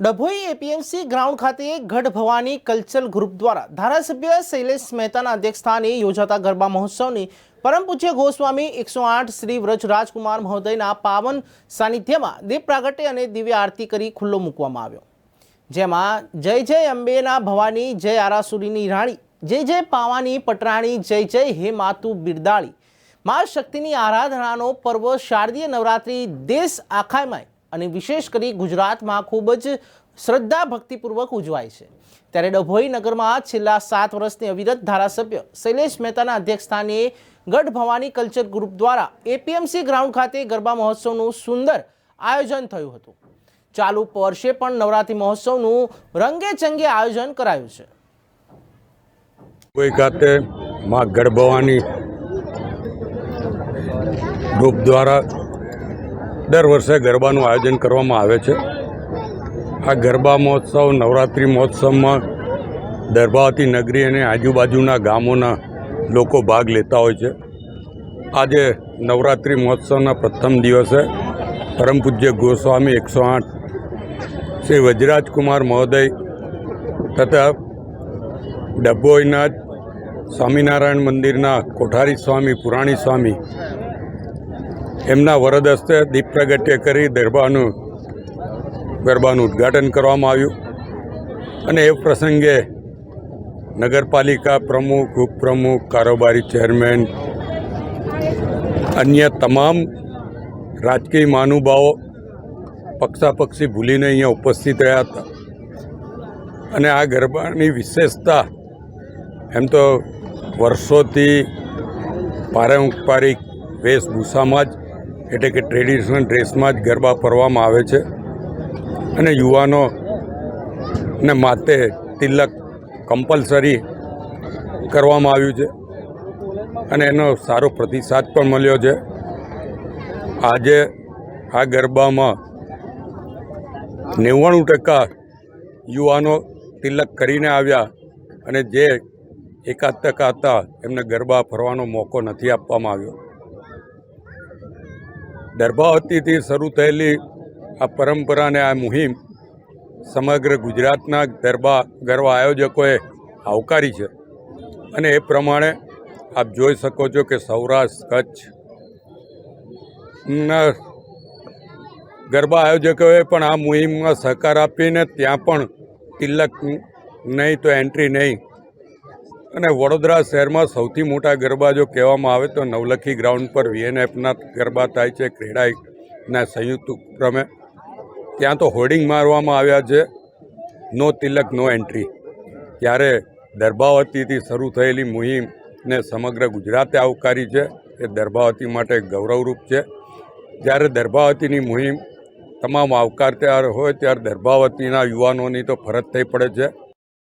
Dabhoi APMC ground ખાતે ગઢ Bhavani cultural group દ્વારા ધારાસભ્ય શૈલેષ મહેતાના અધ્યક્ષસ્થાને યોજાતા ગરબા મહોત્સવની પરમ પૂજ્ય ગોસ્વામી એકસો આઠ શ્રી વ્રજ રાજકુમાર મહોદયના પાવન સાનિધ્યમાં દીપ પ્રાગટ્ય અને દિવ્ય આરતી કરી ખુલ્લો મૂકવામાં આવ્યો. જેમાં જય જય અંબેના ભવાની જય આરાસુરીની રાણી, જય જય પાવાની પટરાણી, જય જય હે માતુ બિરદાળી. મા શક્તિની આરાધનાનો પર્વ શારદીય નવરાત્રિ દેશ આખામાં અને વિશેષ કરી ગુજરાતમાં ખૂબ જ શ્રદ્ધા ભક્તિપૂર્વક ઉજવાય છે. ત્યારે ડભોઈ નગરમાં છેલ્લા સાત વર્ષની અવિરત ધારાસભ્ય શૈલેષ મહેતાના અધ્યક્ષસ્થાને ગઢ ભવાની કલ્ચર ગ્રુપ દ્વારા એપીએમસી ગ્રાઉન્ડ ખાતે ગરબા મહોત્સવનું સુંદર આયોજન થયું હતું. ચાલુ વર્ષે પણ નવરાત્રિ મહોત્સવનું રંગે ચંગે આયોજન કરાયું છે. કોઈ ખાતે માં ગર્ભવાની ગ્રુપ દ્વારા દર વર્ષે ગરબાનું આયોજન કરવામાં આવે છે. આ ગરબા મહોત્સવ, નવરાત્રિ મહોત્સવમાં દરબાવતી નગરી અને આજુબાજુના ગામોના લોકો ભાગ લેતા હોય છે. આજે નવરાત્રિ મહોત્સવના પ્રથમ દિવસે પરમ પૂજ્ય ગોસ્વામી એકસો આઠ શ્રી વજરાજકુમાર મહોદય તથા ડભોઈના સ્વામિનારાયણ મંદિરના કોઠારી સ્વામી, પુરાણી સ્વામી એમના વરદ હસ્તે દીપ પ્રગટ્ય કરી ગરબાનું ગરબાનું ઉદ્ઘાટન કરવામાં આવ્યું. અને એ પ્રસંગે નગરપાલિકા પ્રમુખ, ઉપપ્રમુખ, કારોબારી ચેરમેન, અન્ય તમામ રાજકીય મહાનુભાવો પક્ષાપક્ષી ભૂલીને અહીંયા ઉપસ્થિત રહ્યા હતા. અને આ ગરબાની વિશેષતા, એમ તો વર્ષોથી પારંપરિક વેશભૂષામાં જ એટલે કે ટ્રેડિશનલ ડ્રેસમાં જ ગરબા ફરવામાં આવે છે. અને યુવાનો ને માથે તિલક કમ્પલસરી કરવામાં આવ્યું છે. અને એનો સારો પ્રતિસાદ પણ મળ્યો છે. આજે આ ગરબામાં નેવ્વાણું ટકા યુવાનો તિલક કરીને આવ્યા અને જે એકાદ ટકા હતા, એમને ગરબા ફરવાનો મોકો નથી આપવામાં આવ્યો. દર્ભાવતીથી શરૂ થયેલી આ પરંપરાને આ મુહિમ સમગ્ર ગુજરાતના ગરબા ગરબા આયોજકોએ આવકારી છે. અને એ પ્રમાણે આપ જોઈ શકો છો કે સૌરાષ્ટ્ર કચ્છ ના ગરબા આયોજકોએ પણ આ મુહિમમાં સહકાર આપીને ત્યાં પણ તિલક નહીં તો એન્ટ્રી નહીં અને વડોદરા શહેરમાં સૌથી મોટા ગરબા જો કહેવામાં આવે તો નવલખી ગ્રાઉન્ડ પર વીએનએફના ગરબા થાય છે ક્રેડાઈના સંયુક્ત ઉપક્રમે. ત્યાં તો હોર્ડિંગ મારવામાં આવ્યા છે. No tilak, no entry. ત્યારે દર્ભાવતીથી શરૂ થયેલી મુહિમને સમગ્ર ગુજરાતે આવકારી છે. એ દર્ભાવતી માટે ગૌરવરૂપ છે. જ્યારે દર્ભાવતીની મુહિમ તમામ આવકાર ત્યારે હોય, ત્યારે દર્ભાવતીના યુવાનોની તો ફરજ થઈ પડે છે.